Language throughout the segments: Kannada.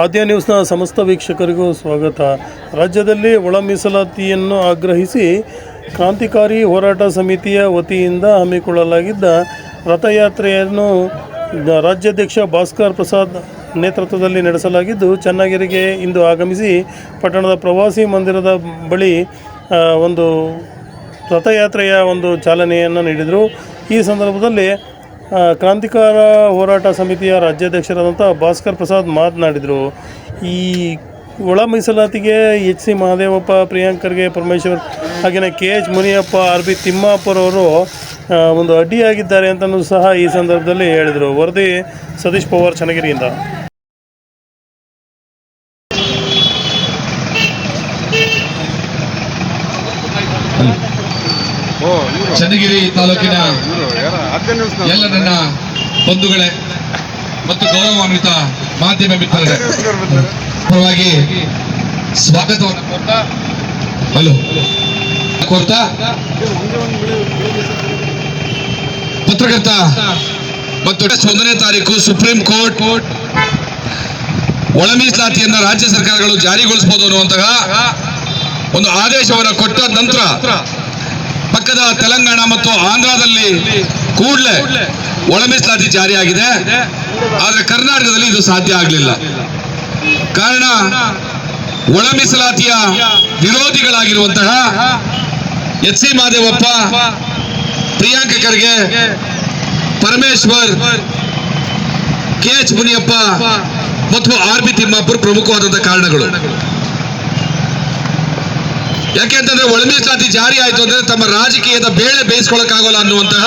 ಆದ್ಯ ನ್ಯೂಸ್ನ ಸಮಸ್ತ ವೀಕ್ಷಕರಿಗೂ ಸ್ವಾಗತ. ರಾಜ್ಯದಲ್ಲಿ ಒಳ ಮೀಸಲಾತಿಯನ್ನು ಆಗ್ರಹಿಸಿ ಕ್ರಾಂತಿಕಾರಿ ಹೋರಾಟ ಸಮಿತಿಯ ವತಿಯಿಂದ ಹಮ್ಮಿಕೊಳ್ಳಲಾಗಿದ್ದ ರಥಯಾತ್ರೆಯನ್ನು ರಾಜ್ಯಾಧ್ಯಕ್ಷ ಭಾಸ್ಕರ್ ಪ್ರಸಾದ್ ನೇತೃತ್ವದಲ್ಲಿ ನಡೆಸಲಾಗಿದ್ದು, ಚನ್ನಗಿರಿಗೆ ಇಂದು ಆಗಮಿಸಿ ಪಟ್ಟಣದ ಪ್ರವಾಸಿ ಮಂದಿರದ ಬಳಿ ಒಂದು ರಥಯಾತ್ರೆಯ ಒಂದು ಚಾಲನೆಯನ್ನು ನೀಡಿದರು. ಈ ಸಂದರ್ಭದಲ್ಲಿ ಕ್ರಾಂತಿಕಾರ ಹೋರಾಟ ಸಮಿತಿಯ ರಾಜ್ಯಾಧ್ಯಕ್ಷರಾದಂಥ ಭಾಸ್ಕರ್ ಪ್ರಸಾದ್ ಮಾತನಾಡಿದರು. ಈ ಒಳ ಮೀಸಲಾತಿಗೆ ಎಚ್ ಸಿ ಮಹಾದೇವಪ್ಪ ಪ್ರಿಯಾಂಕರ್ಗೆ ಪರಮೇಶ್ವರ್ ಹಾಗೆಯೇ K H Muniyappa R B ತಿಮ್ಮಾಪುರವರು ಆ, ಒಂದು ಅಡ್ಡಿಯಾಗಿದ್ದಾರೆ ಅಂತಲೂ ಸಹ ಈ ಸಂದರ್ಭದಲ್ಲಿ ಹೇಳಿದರು. ವರದಿ ಸತೀಶ್ ಪವಾರ್ ಚನ್ನಗಿರಿಯಿಂದ. ಚನ್ನಗಿರಿ ತಾಲೂಕಿನ ಎಲ್ಲ ನನ್ನ ಬಂಧುಗಳೇ ಮತ್ತು ಗೌರವಾನ್ವಿತ ಮಾಧ್ಯಮ ಮಿತ್ರರೇ. ಪರವಾಗಿ ಸ್ವಾಗತವನ್ನು ಕೊಡ್ತಾ, ಹಲೋ. ಕೋರ್ತಾ ಪತ್ರಕರ್ತ ಮತ್ತು ಒಂದನೇ ತಾರೀಕು ಸುಪ್ರೀಂ ಕೋರ್ಟ್ ಒಳ ಮೀಸಲಾತಿಯನ್ನ ರಾಜ್ಯ ಸರ್ಕಾರಗಳು ಜಾರಿಗೊಳಿಸಬಹುದು ಅನ್ನುವಂತಹ ಒಂದು ಆದೇಶವನ್ನು ಕೊಟ್ಟ ನಂತರ ಪಕ್ಕದ ತೆಲಂಗಾಣ ಮತ್ತು ಆಂಧ್ರದಲ್ಲಿ ಕೂಡಲೇ ಒಳ ಮೀಸಲಾತಿ ಜಾರಿಯಾಗಿದೆ. ಆದರೆ ಕರ್ನಾಟಕದಲ್ಲಿ ಇದು ಸಾಧ್ಯ ಆಗಲಿಲ್ಲ. ಕಾರಣ ಒಳ ಮೀಸಲಾತಿಯ ವಿರೋಧಿಗಳಾಗಿರುವಂತಹ H C Madevappa, Priyanka Kharge, Parameshwar, K H Muniyappa ಮತ್ತು ಆರ್ ಬಿ ತಿಮ್ಮಾಪುರ್ ಪ್ರಮುಖವಾದಂತಹ ಕಾರಣಗಳು. ಯಾಕೆಂತಂದ್ರೆ ಒಳಮೆ ಜಾತಿ ಜಾರಿ ಆಯ್ತು ಅಂದ್ರೆ ತಮ್ಮ ರಾಜಕೀಯದ ಬೇಳೆ ಬೇಯಿಸ್ಕೊಳ್ಳೋಕ್ಕಾಗೋಲ್ಲ ಅನ್ನುವಂತಹ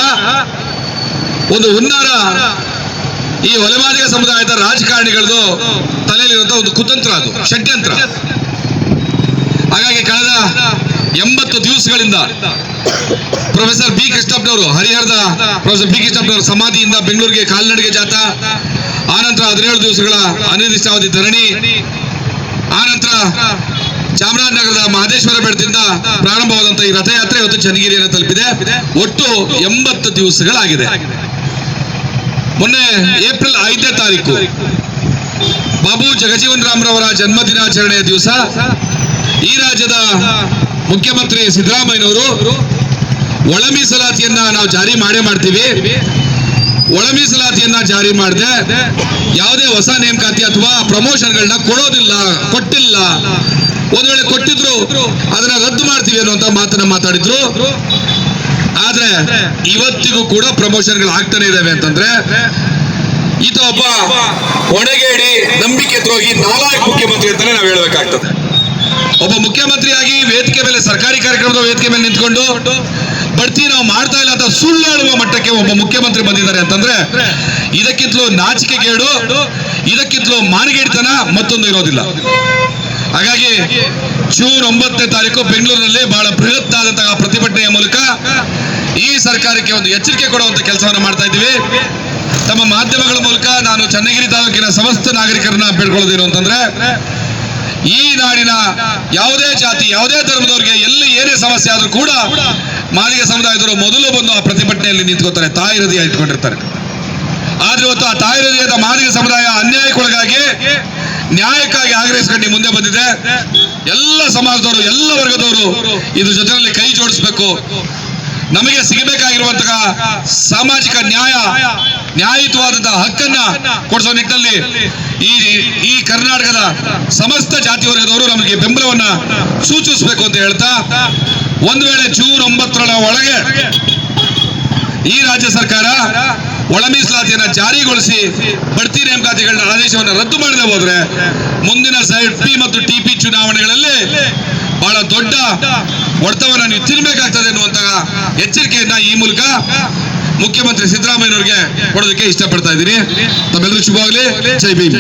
ಒಂದು ಹುನ್ನಾರ ಈ ಒಲೆಮಾದಿಗ ಸಮುದಾಯದ ರಾಜಕಾರಣಿಗಳದು ತಲೆಯಲ್ಲಿರುವಂತಹ ಒಂದು ಕುತಂತ್ರ ಅದು, ಷಡ್ಯಂತ್ರ. ಹಾಗಾಗಿ ಕಳೆದ ಎಂಬತ್ತು ದಿವಸಗಳಿಂದ ಪ್ರೊಫೆಸರ್ ಬಿ ಕೃಷ್ಣಪ್ಪನವರು, ಹರಿಹರದ ಪ್ರೊಫೆಸರ್ ಬಿ ಕೃಷ್ಣಪ್ಪನವರ ಸಮಾಧಿಯಿಂದ ಬೆಂಗಳೂರಿಗೆ ಕಾಲ್ನಡಿಗೆ ಜಾಥಾ ಆನಂತರ ಹದಿನೇಳು ದಿವಸಗಳ ಅನಿರ್ದಿಷ್ಟಾವಧಿ ಧರಣಿ, ಆನಂತರ ಚಾಮರಾಜನಗರದ ಮಹದೇಶ್ವರ ಬೆಟ್ಟದಿಂದ ಪ್ರಾರಂಭವಾದಂತಹ ಈ ರಥಯಾತ್ರೆ ಇವತ್ತು ಚನ್ನಗಿರಿಯನ್ನು ತಲುಪಿದೆ. ಒಟ್ಟು ಎಂಬತ್ತು ದಿವಸಗಳಾಗಿದೆ. ಮೊನ್ನೆ ಏಪ್ರಿಲ್ ಐದನೇ ತಾರೀಕು ಬಾಬು ಜಗಜೀವನ್ ರಾಮ್ರವರ ಜನ್ಮದಿನಾಚರಣೆಯ ದಿವಸ ಈ ರಾಜ್ಯದ ಮುಖ್ಯಮಂತ್ರಿ ಸಿದ್ದರಾಮಯ್ಯನವರು ಒಳ ಮೀಸಲಾತಿಯನ್ನ ನಾವು ಜಾರಿ ಮಾಡೇ ಮಾಡ್ತೀವಿ. ಒಳ ಮೀಸಲಾತಿಯನ್ನ ಜಾರಿ ಮಾಡದೆ ಯಾವುದೇ ಹೊಸ ನೇಮಕಾತಿ ಅಥವಾ ಪ್ರಮೋಷನ್ಗಳನ್ನ ಕೊಡೋದಿಲ್ಲ, ಕೊಟ್ಟಿಲ್ಲ. ಒಂದ್ ವೇಳೆ ಕೊಟ್ಟಿದ್ರು, ಅದನ್ನ ರದ್ದು ಮಾಡ್ತೀವಿ ಅನ್ನುವಂತ ಮಾತನ್ನ ಮಾತಾಡಿದ್ರು. ಆದ್ರೆ ಇವತ್ತಿಗೂ ಕೂಡ ಪ್ರಮೋಷನ್ಗಳು ಆಗ್ತಾನೆ ಇದಾವೆ ಅಂತಂದ್ರೆ, ಈತ ಒಬ್ಬ ಹೊಣೆಗೇಡಿ, ನಂಬಿಕೆ ದ್ರೋಹಿ, ನಾಲಾಯಕ್ ಮುಖ್ಯಮಂತ್ರಿ ಅಂತಾನೆ ನಾವು ಹೇಳ್ಬೇಕಾಗ್ತದೆ. ಒಬ್ಬ ಮುಖ್ಯಮಂತ್ರಿಯಾಗಿ ವೇದಿಕೆ ಮೇಲೆ ಸರ್ಕಾರಿ ಕಾರ್ಯಕ್ರಮದ ವೇದಿಕೆ ಮೇಲೆ ನಿಂತ್ಕೊಂಡು, ಬಡ್ತಿ ನಾವು ಮಾಡ್ತಾ ಇಲ್ಲ ಅಂತ ಸುಳ್ಳು ಹೇಳುವ ಮಟ್ಟಕ್ಕೆ ಒಬ್ಬ ಮುಖ್ಯಮಂತ್ರಿ ಬಂದಿದ್ದಾರೆ ಅಂತಂದ್ರೆ, ಇದಕ್ಕಿಂತಲೂ ನಾಚಿಕೆಗೇಡು, ಇದಕ್ಕಿಂತಲೂ ಮಾನಗೇಡಿತನ ಮತ್ತೊಂದು ಇರೋದಿಲ್ಲ. ಹಾಗಾಗಿ ಜೂನ್ ಒಂಬತ್ತನೇ ತಾರೀಕು ಬೆಂಗಳೂರಿನಲ್ಲಿ ಬಹಳ ಬೃಹತ್ ಆದಂತಹ ಪ್ರತಿಭಟನೆಯ ಮೂಲಕ ಈ ಸರ್ಕಾರಕ್ಕೆ ಒಂದು ಎಚ್ಚರಿಕೆ ಕೊಡುವಂತ ಕೆಲಸವನ್ನು ಮಾಡ್ತಾ ಇದ್ದೀವಿ. ತಮ್ಮ ಮಾಧ್ಯಮಗಳ ಮೂಲಕ ನಾನು ಚನ್ನಗಿರಿ ತಾಲೂಕಿನ ಸಮಸ್ತ ನಾಗರಿಕರನ್ನ ಬೇಡ್ಕೊಳ್ಳೋದೇನು ಅಂತಂದ್ರೆ, ಈ ನಾಡಿನ ಯಾವುದೇ ಜಾತಿ, ಯಾವುದೇ ಧರ್ಮದವರಿಗೆ ಎಲ್ಲಿ ಏನೇ ಸಮಸ್ಯೆ ಆದರೂ ಕೂಡ ಮಾಲಿಕ ಸಮುದಾಯದವರು ಮೊದಲು ಬಂದು ಆ ಪ್ರತಿಭಟನೆಯಲ್ಲಿ ನಿಂತ್ಕೋತಾರೆ, ತಾಯಿ ಹೃದಯ ಇಟ್ಕೊಂಡಿರ್ತಾರೆ. ಆದ್ರೆ ಇವತ್ತು ಆ ತಾಯಿ ಹೃದಯದ ಮಾಲಿಕ ಸಮುದಾಯ ಅನ್ಯಾಯಕ್ಕೊಳಗಾಗಿ ನ್ಯಾಯಕ್ಕಾಗಿ ಆಗ್ರಹಿಸ್ಕೊಂಡು ಮುಂದೆ ಬಂದಿದೆ. ಎಲ್ಲ ಸಮಾಜದವರು, ಎಲ್ಲ ವರ್ಗದವರು ಇದ್ರ ಜೊತೆಯಲ್ಲಿ ಕೈ ಜೋಡಿಸ್ಬೇಕು. ನಮಗೆ ಸಿಗಬೇಕಾಗಿರುವಂತಹ ಸಾಮಾಜಿಕ ನ್ಯಾಯ, ನ್ಯಾಯಯುತವಾದಂತಹ ಹಕ್ಕನ್ನ ಕೊಡಿಸೋ ನಿಟ್ಟಿನಲ್ಲಿ ಈ ಈ ಕರ್ನಾಟಕದ ಸಮಸ್ತ ಜಾತಿ ವರ್ಗದವರು ನಮಗೆ ಬೆಂಬಲವನ್ನ ಸೂಚಿಸಬೇಕು ಅಂತ ಹೇಳ್ತಾ, ಒಂದು ವೇಳೆ ಜೂನ್ ಒಂಬತ್ತರ ಒಳಗೆ ಈ ರಾಜ್ಯ ಸರ್ಕಾರ ಒಳ ಮೀಸಲಾತಿಯನ್ನು ಜಾರಿಗೊಳಿಸಿ ಬಡ್ತಿ ನೇಮಕಾತಿಗಳನ್ನ ಆದೇಶವನ್ನು ರದ್ದು ಮಾಡದೆ ಹೋದ್ರೆ ಮುಂದಿನ ಸೈಡ್ ಪಿ ಮತ್ತು ಟಿ ಪಿ ಚುನಾವಣೆಗಳಲ್ಲಿ ಬಹಳ ದೊಡ್ಡ ಹೊಡೆತವನ್ನ ನೀವು ತಿನ್ಬೇಕಾಗ್ತದೆ ಎನ್ನುವಂತಹ ಎಚ್ಚರಿಕೆಯನ್ನ ಈ ಮೂಲಕ ಮುಖ್ಯಮಂತ್ರಿ ಸಿದ್ದರಾಮಯ್ಯನವರಿಗೆ ಕೊಡೋದಕ್ಕೆ ಇಷ್ಟಪಡ್ತಾ ಇದ್ದೀನಿ. ತಮ್ಮೆಲ್ಲರೂ ಶುಭವಾಗಲಿ. ಜೈ ಭೀಮ್.